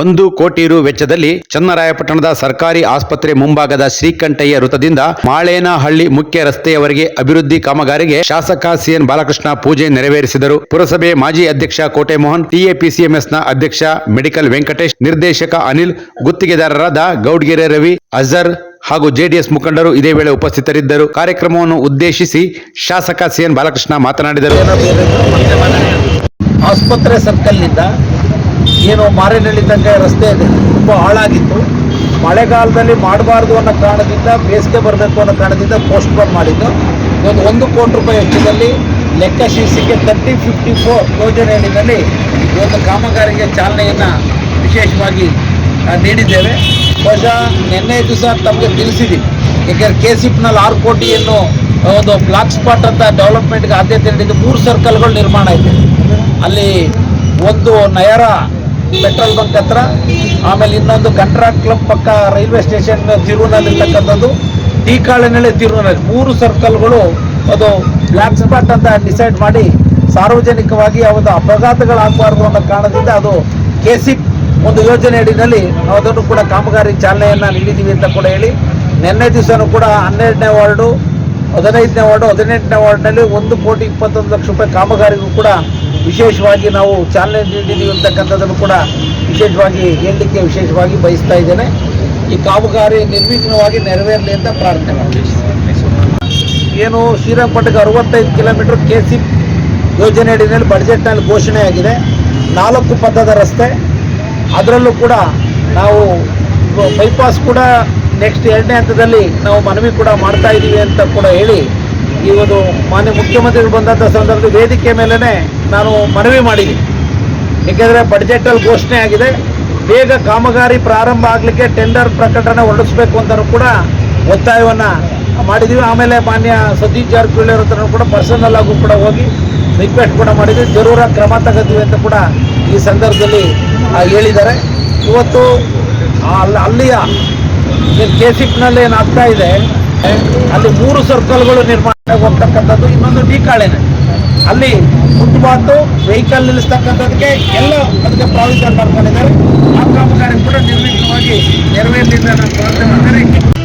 ಒಂದು ಕೋಟಿ ರು ವೆಚ್ಚದಲ್ಲಿ ಚನ್ನರಾಯಪಟ್ಟಣದ ಸರ್ಕಾರಿ ಆಸ್ಪತ್ರೆ ಮುಂಭಾಗದ ಶ್ರೀಕಂಠಯ್ಯ ವೃತ್ತದಿಂದ ಮಾಳೇನಹಳ್ಳಿ ಮುಖ್ಯ ರಸ್ತೆಯವರೆಗೆ ಅಭಿವೃದ್ಧಿ ಕಾಮಗಾರಿಗೆ ಶಾಸಕ ಸಿಎನ್ ಬಾಲಕೃಷ್ಣ ಪೂಜೆ ನೆರವೇರಿಸಿದರು. ಪುರಸಭೆ ಮಾಜಿ ಅಧ್ಯಕ್ಷ ಕೋಟೆಮೋಹನ್ ಟಿಎಪಿಸಿಎಂಎಸ್ನ ಅಧ್ಯಕ್ಷ ಮೆಡಿಕಲ್ ವೆಂಕಟೇಶ್, ನಿರ್ದೇಶಕ ಅನಿಲ್, ಗುತ್ತಿಗೆದಾರರಾದ ಗೌಡ್ಗೆರೆ ರವಿ, ಅಜರ್ ಹಾಗೂ ಜೆಡಿಎಸ್ ಮುಖಂಡರು ಇದೇ ವೇಳೆ ಉಪಸ್ಥಿತರಿದ್ದರು. ಕಾರ್ಯಕ್ರಮವನ್ನು ಉದ್ದೇಶಿಸಿ ಶಾಸಕ ಸಿಎನ್ ಬಾಲಕೃಷ್ಣ ಮಾತನಾಡಿದರು. ಆಸ್ಪತ್ರೆ ಸರ್ಕಲ್ನಿಂದ ಏನು ಮಾರೇನಹಳ್ಳಿ ತನಕ ರಸ್ತೆ ತುಂಬ ಹಾಳಾಗಿತ್ತು. ಮಳೆಗಾಲದಲ್ಲಿ ಮಾಡಬಾರ್ದು ಅನ್ನೋ ಕಾರಣದಿಂದ, ಬೇಸಿಗೆ ಬರಬೇಕು ಅನ್ನೋ ಕಾರಣದಿಂದ ಪೋಸ್ಟ್ಪೋನ್ ಮಾಡಿದ್ದು. ಒಂದು ಒಂದು ಕೋಟಿ ರೂಪಾಯಿ ವೆಚ್ಚದಲ್ಲಿ ಲೆಕ್ಕ ಶೀರ್ಷಿಕೆ ತರ್ಟಿ ಫಿಫ್ಟಿ ಫೋರ್ ಯೋಜನೆಯಲ್ಲಿ ಒಂದು ಕಾಮಗಾರಿಗೆ ಚಾಲನೆಯನ್ನು ವಿಶೇಷವಾಗಿ ನೀಡಿದ್ದೇವೆ. ಬಹುಶಃ ನಿನ್ನೆ ದಿವಸ ತಮಗೆ ತಿಳಿಸಿದ್ದೀವಿ ಏಕೆಂದರೆ ಕೆ ಸಿಪ್ನಲ್ಲಿ ಆರು ಕೋಟಿಯನ್ನು ಒಂದು ಬ್ಲಾಕ್ ಸ್ಪಾಟ್ ಅಂತ ಡೆವಲಪ್ಮೆಂಟ್ಗೆ ಆದ್ಯತೆ ನೀಡಿದ್ದು ಮೂರು ಸರ್ಕಲ್ಗಳು ನಿರ್ಮಾಣ ಇದೆ ಅಲ್ಲಿ ಒಂದು ನಯರ ಪೆಟ್ರೋಲ್ ಬಂಕ್ ಹತ್ರ, ಆಮೇಲೆ ಇನ್ನೊಂದು ಕಂಟ್ರಾಕ್ಟ್ ಕ್ಲಬ್ ಪಕ್ಕ ರೈಲ್ವೆ ಸ್ಟೇಷನ್ ತಿರುವನಲ್ಲಿರ್ತಕ್ಕಂಥದ್ದು ಟೀಕಾಳಿನಳ್ಳಿ ತಿರುವನಲ್ಲಿ ಮೂರು ಸರ್ಕಲ್ಗಳು ಅದು ಬ್ಲ್ಯಾಕ್ ಸ್ಪಾಟ್ ಅಂತ ಡಿಸೈಡ್ ಮಾಡಿ ಸಾರ್ವಜನಿಕವಾಗಿ ಒಂದು ಅಪಘಾತಗಳಾಗಬಾರ್ದು ಅನ್ನೋ ಕಾರಣದಿಂದ ಅದು ಕೆ ಸಿ ಒಂದು ಯೋಜನೆ ಅಡಿನಲ್ಲಿ ಅದನ್ನು ಕೂಡ ಕಾಮಗಾರಿ ಚಾಲನೆಯನ್ನು ನೀಡಿದ್ದೀವಿ ಅಂತ ಕೂಡ ಹೇಳಿ. ನಿನ್ನೆ ದಿವಸನೂ ಕೂಡ ಹನ್ನೆರಡನೇ ವಾರ್ಡು, ಹದಿನೈದನೇ ವಾರ್ಡು, ಹದಿನೆಂಟನೇ ವಾರ್ಡ್ನಲ್ಲಿ ಒಂದು ಕೋಟಿ ಇಪ್ಪತ್ತೊಂದು ಲಕ್ಷ ರೂಪಾಯಿ ಕಾಮಗಾರಿಗೂ ಕೂಡ ವಿಶೇಷವಾಗಿ ನಾವು ಚಾಲನೆ ನೀಡಿದ್ದೀವಿ ಅಂತಕ್ಕಂಥದ್ದನ್ನು ಕೂಡ ವಿಶೇಷವಾಗಿ ಹೇಳಲಿಕ್ಕೆ ವಿಶೇಷವಾಗಿ ಬಯಸ್ತಾ ಇದ್ದೇನೆ. ಈ ಕಾಮಗಾರಿ ನಿರ್ವಿಘ್ನವಾಗಿ ನೆರವೇರಲಿ ಅಂತ ಪ್ರಾರ್ಥನೆ ಮಾಡ್ತೀನಿ ಏನು ಶ್ರೀರಂಗಪಟ್ಟಣಕ್ಕೆ ಅರವತ್ತೈದು ಕಿಲೋಮೀಟರ್ ಕೆ ಸಿ ಯೋಜನೆ ಅಡಿನಲ್ಲಿ ಬಡ್ಜೆಟ್ನಲ್ಲಿ ಘೋಷಣೆ ಆಗಿದೆ ನಾಲ್ಕು ಪಥದ ರಸ್ತೆ. ಅದರಲ್ಲೂ ಕೂಡ ನಾವು ಬೈಪಾಸ್ ಕೂಡ ನೆಕ್ಸ್ಟ್ ಎರಡನೇ ಹಂತದಲ್ಲಿ ನಾವು ಮನವಿ ಕೂಡ ಮಾಡ್ತಾ ಇದ್ದೀವಿ ಅಂತ ಕೂಡ ಹೇಳಿ ಒಂದು ಮಾನ್ಯ ಮುಖ್ಯಮಂತ್ರಿಗಳು ಬಂದಂಥ ಸಂದರ್ಭದಲ್ಲಿ ವೇದಿಕೆ ಮೇಲೇ ನಾನು ಮನವಿ ಮಾಡಿದ್ದೀನಿ ಏಕೆಂದರೆ ಬಡ್ಜೆಟಲ್ಲಿ ಘೋಷಣೆ ಆಗಿದೆ. ಬೇಗ ಕಾಮಗಾರಿ ಪ್ರಾರಂಭ ಆಗಲಿಕ್ಕೆ ಟೆಂಡರ್ ಪ್ರಕಟಣೆ ಹೊರಡಿಸಬೇಕು ಅಂತಲೂ ಕೂಡ ಒತ್ತಾಯವನ್ನು ಮಾಡಿದ್ದೀವಿ ಆಮೇಲೆ ಮಾನ್ಯ ಸತೀಶ್ ಜಾರಕಿಹೊಳಿ ಅವ್ರ ಹತ್ರನೂ ಕೂಡ ಪರ್ಸನಲ್ ಆಗು ಕೂಡ ಹೋಗಿ ರಿಕ್ವೆಸ್ಟ್ ಕೂಡ ಮಾಡಿದ್ವಿ. ಜರೂರ ಕ್ರಮ ತಗೋತೀವಿ ಅಂತ ಕೂಡ ಈ ಸಂದರ್ಭದಲ್ಲಿ ಹೇಳಿದ್ದಾರೆ. ಇವತ್ತು ಅಲ್ಲಿ ಅಲ್ಲಿಯ ಕೆ ಸಿಪ್ನಲ್ಲಿ ಏನಾಗ್ತಾ ಇದೆ, ಅಲ್ಲಿ ಮೂರು ಸರ್ಕಲ್ಗಳು ನಿರ್ಮಾಣ ಹೋಗ್ತಕ್ಕಂಥದ್ದು ಇನ್ನೊಂದು ಡಿಕಾಳೆನೆ ಅಲ್ಲಿ ಫುಟ್ಪಾತು ವೆಹಿಕಲ್ ನಿಲ್ಲಿಸ್ತಕ್ಕಂಥದಕ್ಕೆ ಎಲ್ಲ ಅದಕ್ಕೆ ಪ್ರಾವಿಷನ್ ಮಾಡ್ಕೊಂಡಿದ್ದಾರೆ. ಆ ಕಾಮಗಾರಿ ಕೂಡ ನಿರ್ವಿಘ್ನವಾಗಿ ನೆರವೇರಲಿಲ್ಲ ನಾನು ಪ್ರಾರ್ಥನೆ